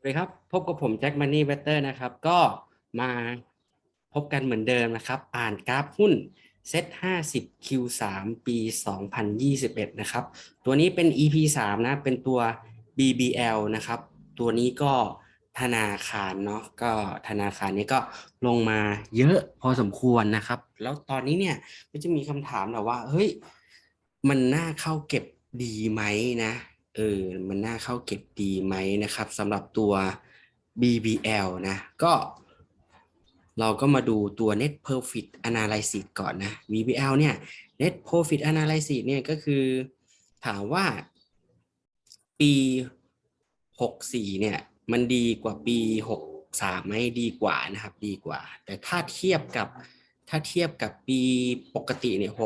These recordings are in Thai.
สวัสดีครับพบกับผมแจ็คมันนี่เบเตอร์นะครับ ก็มาพบกันเหมือนเดิมนะครับ อ่านกราฟหุ้นเซ็ต50 Q3 ปี 2021 นะครับ ตัวนี้เป็น EP 3นะ เป็นตัว BBL นะครับ ตัวนี้ก็ธนาคารเนาะก็ธนาคารนี้ก็ลงมาเยอะพอสมควรนะครับ แล้วตอนนี้เนี่ยก็จะมีคำถามแบบว่า เฮ้ย มันน่าเข้าเก็บดีไหมนะ เออมันน่าเข้าเก็บดีไหมนะครับสำหรับตัว BBL นะ ก็เราก็มาดูตัว Net Profit Analysis ก่อนนะ BBL เนี่ย Net Profit Analysis เนี่ยก็คือถามว่าปี 64 เนี่ย มันดีกว่าปี 63ไหมดีกว่านะครับ ดีกว่า แต่ถ้าเทียบกับถ้าเทียบกับปีปกติเนี่ย 62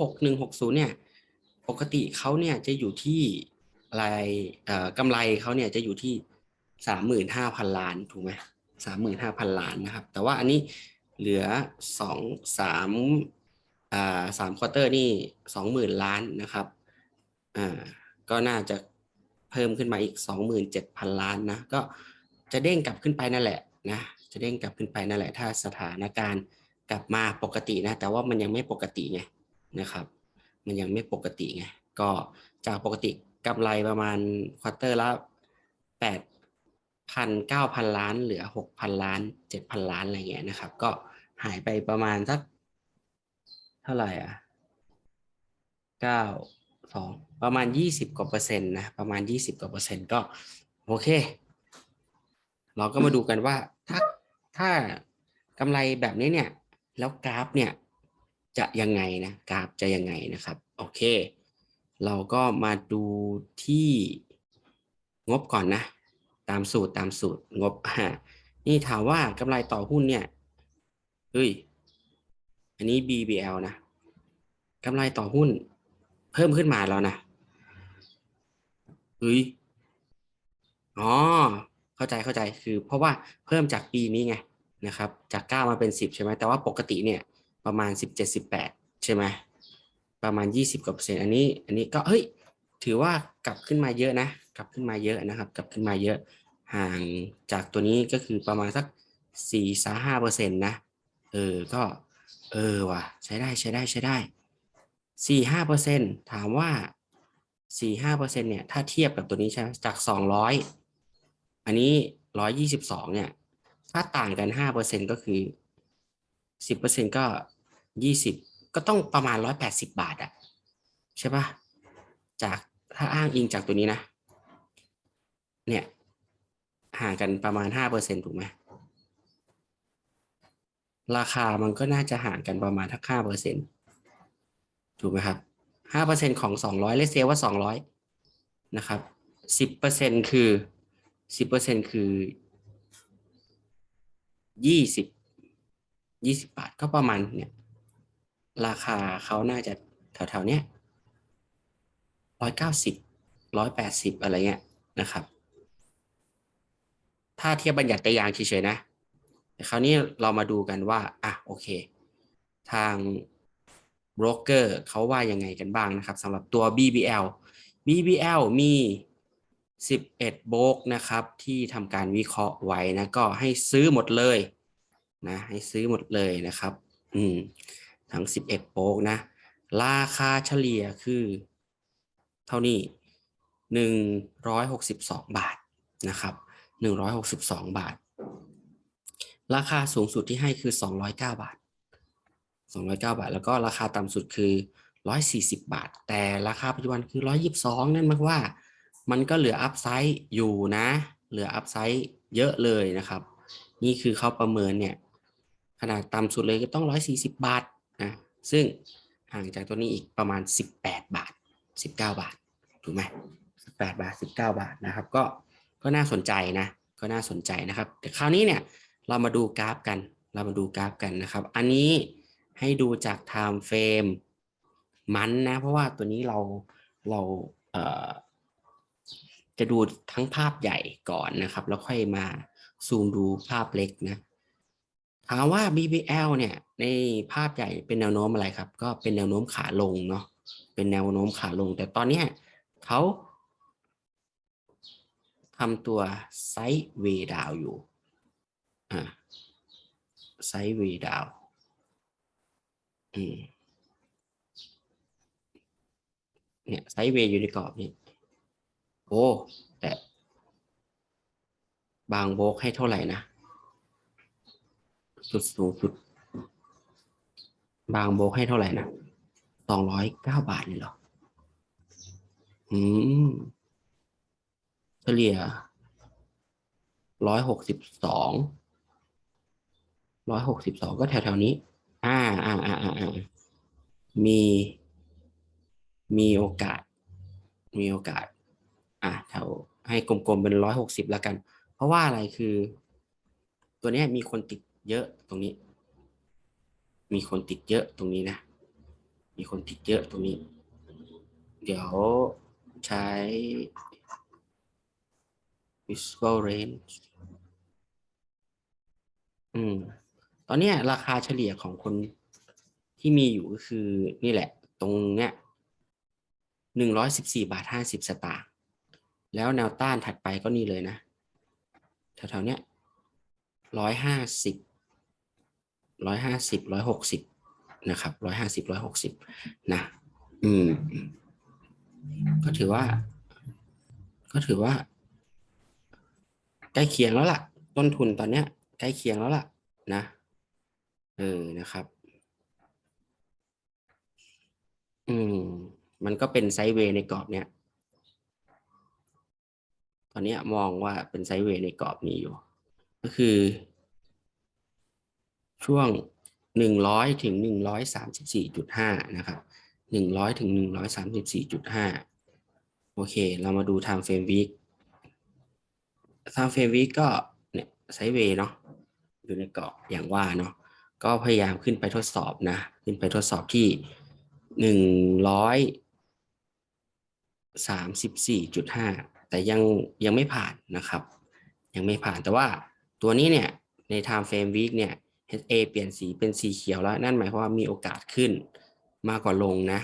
61 60 เนี่ย ปกติเขาเนี่ยจะอยู่ที่รายกำไรเขาเนี่ยจะอยู่ที่สามหมื่นห้าพันล้านถูกไหมสามหมื่นห้าพันล้านนะครับ แต่ว่าอันนี้เหลือสองสามอ่าสามควอเตอร์นี่สองหมื่นล้านนะครับอ่าก็น่าจะเพิ่มขึ้นมาอีกสองหมื่นเจ็ดพันล้านนะก็จะเด้งกลับขึ้นไปนั่นแหละนะจะเด้งกลับขึ้นไปนั่นแหละ ถ้าสถานการณ์กลับมาปกตินะ แต่ว่ามันยังไม่ปกติไงนะครับ มันยังไม่ปกติไงก็จากปกติกำไรประมาณควอเตอร์ละแปดพันเก้าพันล้าน เหลือหกพันล้านเจ็ดพันล้านอะไรเงี้ยนะครับ ก็หายไปประมาณสักเท่าไหร่อะเก้าสองประมาณยี่สิบกว่าเปอร์เซ็นต์นะประมาณยี่สิบกว่าเปอร์เซ็นต์ก็โอเค เราก็มาดูกันว่าถ้าถ้ากำไรแบบนี้เนี่ย แล้วกราฟเนี่ย จะยังไงนะกราฟจะยังไงนะครับโอเค เราก็มาดูที่งบก่อนนะ ตามสูตรตามสูตรงบฮะนี่ถามว่ากำไรต่อหุ้นเนี่ยเฮ้ยอันนี้ BBL นะกำไรต่อหุ้น เพิ่มขึ้นมาแล้วนะเฮ้ยอ๋อเข้าใจเข้าใจคือ เพราะว่าเพิ่มจากปีนี้ไงนะครับ จาก 9 มาเป็น 10 ใช่ไหมแต่ว่าปกติเนี่ย ประมาณสิบเจ็ดสิบแปดใช่ไหมประมาณยี่สิบกว่าเปอร์เซ็นต์อันนี้อันนี้ก็เฮ้ยถือว่ากลับขึ้นมาเยอะนะ กลับขึ้นมาเยอะนะครับ กลับขึ้นมาเยอะห่างจากตัวนี้ก็คือประมาณสักสี่สาห้าเปอร์เซ็นต์นะเออก็เออว่ะใช้ได้ใช้ได้ใช้ได้สี่ห้าเปอร์เซ็นต์ถามว่าสี่ห้าเปอร์เซ็นต์เนี่ยถ้าเทียบกับตัวนี้ใช่ไหมจากสองร้อยอันนี้ร้อยยี่สิบสองเนี่ยถ้าต่างกันห้าเปอร์เซ็นต์ก็คือสิบเปอร์เซ็นต์ก็ ยี่สิบก็ต้องประมาณร้อยแปดสิบบาทอะใช่ปะจากถ้าอ้างอิงจากตัวนี้นะ เนี่ย ห่างกันประมาณห้าเปอร์เซ็นถูกไหมราคามันก็น่าจะห่างกันประมาณทักห้าเปอร์เซ็นถูกไหมครับห้าเปอร์เซ็นของสองร้อยเลเซว่าสองร้อยนะครับสิบเปอร์เซ็นคือสิบเปอร์เซ็นคือยี่สิบยี่สิบบาทก็ประมาณเนี่ย ราคาเขาน่าจะแถวๆเนี้ยร้อยเก้าสิบร้อยแปดสิบอะไรเงี้ยนะครับ ถ้าเทียบบัญญัติยางเฉยๆนะแต่คราวนี้เรามาดูกันว่าอะโอเค ทางโบรกเกอร์เขาว่ายังไงกันบ้างนะครับสำหรับตัว BBL BBL มี 11 โบกนะครับ ที่ทำการวิเคราะห์ไว้นะ ก็ให้ซื้อหมดเลยนะ ให้ซื้อหมดเลยนะครับ อืม ทั้ง 11 โป๊กนะ ราคาเฉลี่ยคือ เท่านี้ 162 บาทนะครับ 162 บาท ราคาสูงสุดที่ให้คือ 209 บาท 209 บาท แล้วก็ราคาต่ำสุดคือ 140 บาท แต่ราคาปัจจุบันคือ 122 นั่นหมายว่า มันก็เหลืออัพไซด์อยู่นะ เหลืออัพไซด์เยอะเลยนะครับ นี่คือเขาประเมินเนี่ยขนาดต่ำสุดเลยก็ต้อง 140 บาท นะซึ่งห่างจากตัวนี้อีกประมาณ 18 บาท 19 บาทถูกไหม18 บาท 19 บาทนะครับ ก็ก็น่าสนใจนะก็น่าสนใจนะครับแต่คราวนี้เนี่ยเรามาดูกราฟกัน เรามาดูกราฟกันนะครับ อันนี้ให้ดูจาก time frame มันนะ เพราะว่าตัวนี้เราเราเจะดูทั้งภาพใหญ่ก่อนนะครับ แล้วค่อยมาซูมดูภาพเล็กนะ ถามว่า BBL เนี่ยในภาพใหญ่เป็นแนวโน้มอะไรครับ ก็เป็นแนวโน้มขาลงเนาะเป็นแนวโน้มขาลง แต่ตอนนี้เขาทำตัวไซด์เวดาวอยู่อ่าไซด์เวดาวอืมเนี่ยไซด์เวอยู่ในกรอบนี้โอ้แต่บางโบกให้เท่าไหร่นะ จุดสูงสุด บางโบกให้เท่าไหร่นะสองร้อยเก้าบาทเลยเหรอ อืม เฉลี่ยร้อยหกสิบสองร้อยหกสิบสองก็แถวๆนี้ อ่า อ่า อ่า อ่า มี มีโอกาส มีโอกาส อะแถวให้กลมๆเป็นร้อยหกสิบแล้วกัน เพราะว่าอะไรคือ ตัวนี้มีคนติด เยอะตรงนี้ มีคนติดเยอะตรงนี้นะ มีคนติดเยอะตรงนี้ เดี๋ยวใช้ visual range อืม ตอนนี้ราคาเฉลี่ยของคนที่มีอยู่ก็คือนี่แหละ ตรงเนี้ยหนึ่งร้อยสิบสี่บาทห้าสิบสตางค์แล้วแนวต้านถัดไปก็นี่เลยนะแถวๆเนี้ยร้อยห้าสิบ ร้อยห้าสิบร้อยหกสิบนะครับร้อยห้าสิบร้อยหกสิบนะอืมก็ถือว่า ก็ถือว่า ใกล้เคียงแล้วล่ะ ต้นทุนตอนเนี้ย ใกล้เคียงแล้วล่ะ นะเออนะครับ อืม มันก็เป็นไซด์เวย์ในกรอบเนี้ยตอนเนี้ยมองว่าเป็นไซด์เวย์ในกรอบนี้อยู่ ก็คือ ช่วงหนึ่งร้อยถึงหนึ่งร้อยสามสิบสี่จุดห้านะครับหนึ่งร้อยถึงหนึ่งร้อยสามสิบสี่จุดห้าโอเค เรามาดู time frame week time frame week ก็เนี่ยไซด์เวย์เนาะอยู่ในเกรอบอย่างว่าเนาะก็พยายามขึ้นไปทดสอบนะ ขึ้นไปทดสอบที่หนึ่งร้อยสามสิบสี่จุดห้าแต่ยังยังไม่ผ่านนะครับ ยังไม่ผ่านแต่ว่าตัวนี้เนี่ยใน time frame week เนี่ย HA เปลี่ยนสีเป็นสีเขียวแล้ว นั่นหมายความว่ามีโอกาสขึ้นมากกว่าลงนะ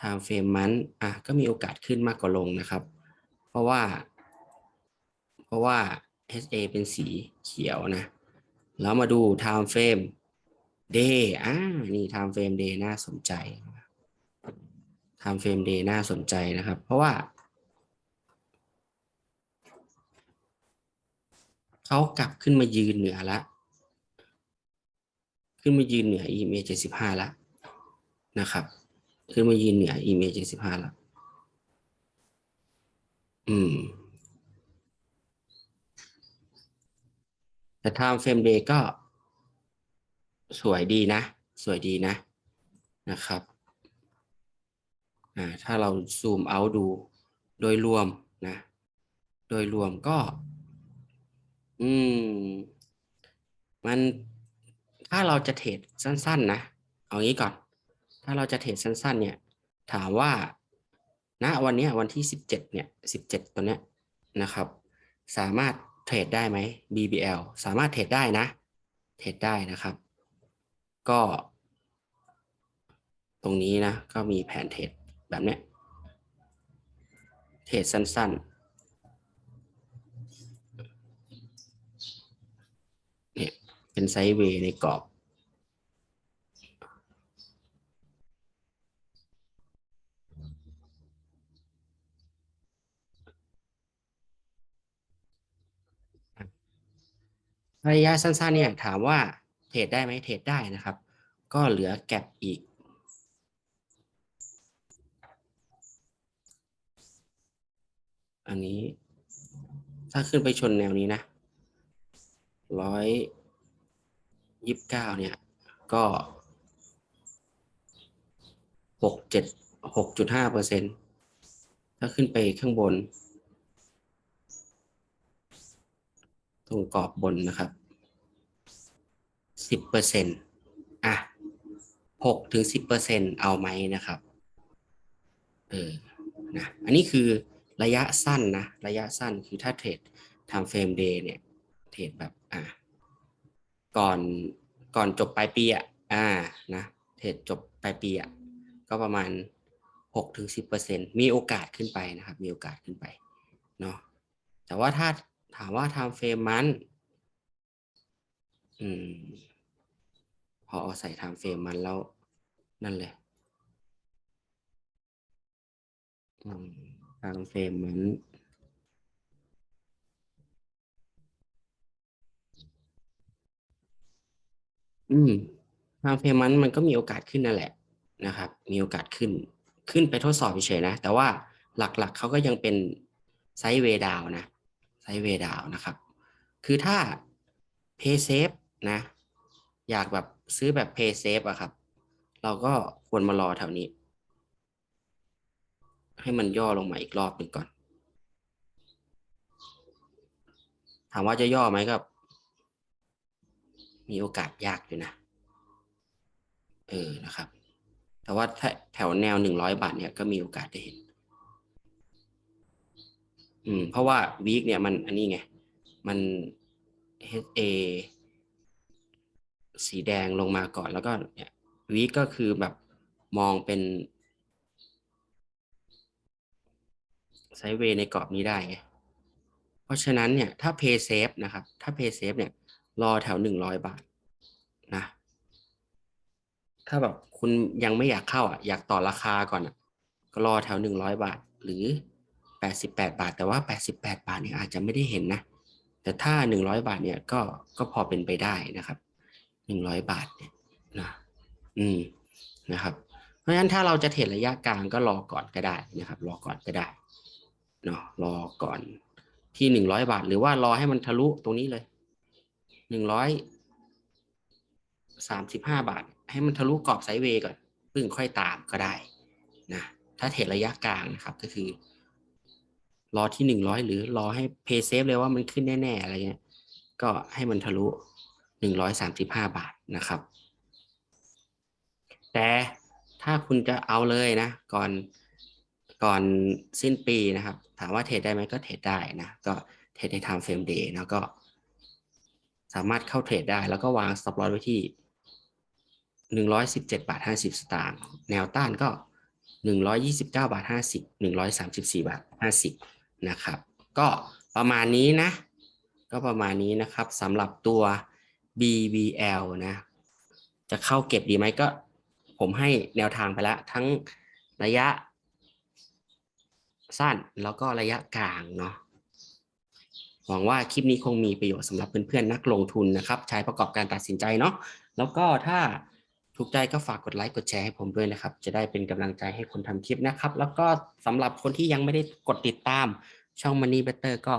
time frame มันอะก็มีโอกาสขึ้นมากกว่าลงนะครับ เพราะว่า เพราะว่า HA เป็นสีเขียวนะ แล้วมาดู time frame day อ่านี่ time frame day น่าสนใจ time frame day น่าสนใจนะครับ เพราะว่าเขากลับขึ้นมายืนเหนือและ ขึ้นมายืนเหนือ EMA 75แล้วนะครับ ขึ้นมายืนเหนือ EMA 75แล้วอืม แต่ time frame day ก็สวยดีนะ สวยดีนะนะครับอ่าถ้าเราซูมเอาดูโดยรวมนะ โดยรวมก็ อืม มัน ถ้าเราจะเทรดสั้นๆนะ เอางี้ก่อน ถ้าเราจะเทรดสั้น ๆ เนี่ย ถามว่าณวันนี้วันที่สิบเจ็ดเนี่ยสิบเจ็ดตัวเนี้ยนะครับ สามารถเทรดได้ไหม BBL สามารถเทรดได้นะ เทรดได้นะครับ ก็ ตรงนี้นะ ก็มีแผนเทรดแบบเนี้ย เทรดสั้น ๆ เนี่ย เป็น ไซด์เวย์ในกรอบ ระยะสั้นๆเนี่ยถามว่าเทรดได้ไหมเทรดได้นะครับ ก็เหลือแก็บอีกอันนี้ถ้าขึ้นไปชนแนวนี้นะร้อย ยี่สิบเก้าเนี่ย ก็หกเจ็ดหกจุดห้าเปอร์เซ็นถ้าขึ้นไปข้างบน ตรงกรอบบนนะครับสิบเปอร์เซ็นอะหกถึงสิบเปอร์เซ็นเอาไหมนะครับ เออ นะ อันนี้คือระยะสั้นนะ ระยะสั้นคือถ้าเทรดทำเฟรมเดย์เนี่ย เทรดแบบ อะ ก่อนก่อนจบปลายปีอะอ่านะเทรดจบปลายปีอะก็ประมาณหกถึงสิบเปอร์เซ็นมีโอกาสขึ้นไปนะครับ มีโอกาสขึ้นไปเนาะแต่ว่าถ้าถามว่า time frame มันอืมพอเอาใส่ time frame มันแล้วนั่นเลยอืม time frame มัน อืม time frame มันมันก็มีโอกาสขึ้นนั่นแหละนะครับ มีโอกาสขึ้น ขึ้นไปทดสอบเฉยๆนะ แต่ว่าหลักๆเขาก็ยังเป็นไซด์เวดาวนะ ไซด์เวดาวนะครับ คือถ้า pay safe นะ อยากแบบซื้อแบบ pay safe อะครับ เราก็ควรมารอแถวนี้ ให้มันย่อลงมาอีกรอบหนึ่งก่อน ถามว่าจะย่อไหมก็ มีโอกาสยากอยู่นะ เออนะครับ แต่ว่าถ้าแถวแนวหนึ่งร้อยบาทเนี่ยก็มีโอกาสได้เห็น อืม เพราะว่าวีคเนี่ยมันอันนี้ไง มัน HA สีแดงลงมาก่อนแล้วก็เนี่ยวีคก็คือแบบมองเป็นไซเวในกรอบนี้ได้ไง เพราะฉะนั้นเนี่ยถ้า pay safe นะครับ ถ้า pay safe เนี่ย รอแถวหนึ่งร้อยบาทนะ ถ้าแบบคุณยังไม่อยากเข้าอะ อยากต่อราคาก่อนอะ ก็รอแถวหนึ่งร้อยบาท หรือแปดสิบแปดบาท แต่ว่าแปดสิบแปดบาทเนี่ยอาจจะไม่ได้เห็นนะ แต่ถ้าหนึ่งร้อยบาทเนี่ยก็ก็พอเป็นไปได้นะครับหนึ่งร้อยบาทเนี่ยนะอืมนะครับ เพราะฉะนั้นถ้าเราจะเทรดระยะกลางก็รอก่อนก็ได้นะครับ รอก่อนก็ได้เนาะรอก่อนที่หนึ่งร้อยบาท หรือว่ารอให้มันทะลุตรงนี้เลย หนึ่งร้อยสามสิบห้าบาท ให้มันทะลุกรอบไซด์เวย์ก่อนปึ่งค่อยตามก็ได้นะถ้าเทรดระยะกลางนะครับก็คือ รอที่หนึ่งร้อยหรือรอให้เพย์เซฟเลยว่ามันขึ้นแน่ ๆ อะไรเงี้ย ก็ให้มันทะลุหนึ่งร้อยสามสิบห้าบาทนะครับ แต่ถ้าคุณจะเอาเลยนะ ก่อนก่อนสิ้นปีนะครับ ถามว่าเทรดได้ไหมก็เทรดได้นะ ก็เทรดใน time frame day แล้วก็ สามารถเข้าเทรดได้ แล้วก็วาง stop loss ไว้ที่หนึ่งร้อยสิบเจ็ดบาทห้าสิบสตางค์แนวต้านก็หนึ่งร้อยยี่สิบเก้าบาทห้าสิบหนึ่งร้อยสามสิบสี่บาทห้าสิบนะครับ ก็ประมาณนี้นะ ก็ประมาณนี้นะครับสำหรับตัว BBL นะ จะเข้าเก็บดีไหมก็ ผมให้แนวทางไปแล้ว ทั้งระยะสั้นแล้วก็ระยะกลางเนาะ หวังว่าคลิปนี้คงมีประโยชน์สำหรับเพื่อนๆนักลงทุนนะครับ ใช้ประกอบการตัดสินใจเนาะแล้วก็ถ้าถูกใจก็ฝากกดไลค์กดแชร์ให้ผมด้วยนะครับ จะได้เป็นกำลังใจให้คนทำคลิปนะครับ แล้วก็สำหรับคนที่ยังไม่ได้กดติดตามช่อง Money Better ก็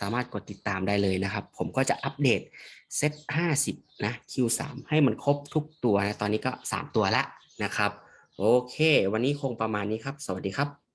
สามารถกดติดตามได้เลยนะครับ ผมก็จะอัปเดตเซต50 นะ Q3 ให้มันครบทุกตัวนะ ตอนนี้ก็ 3 ตัวละนะครับ โอเค วันนี้คงประมาณนี้ครับ สวัสดีครับ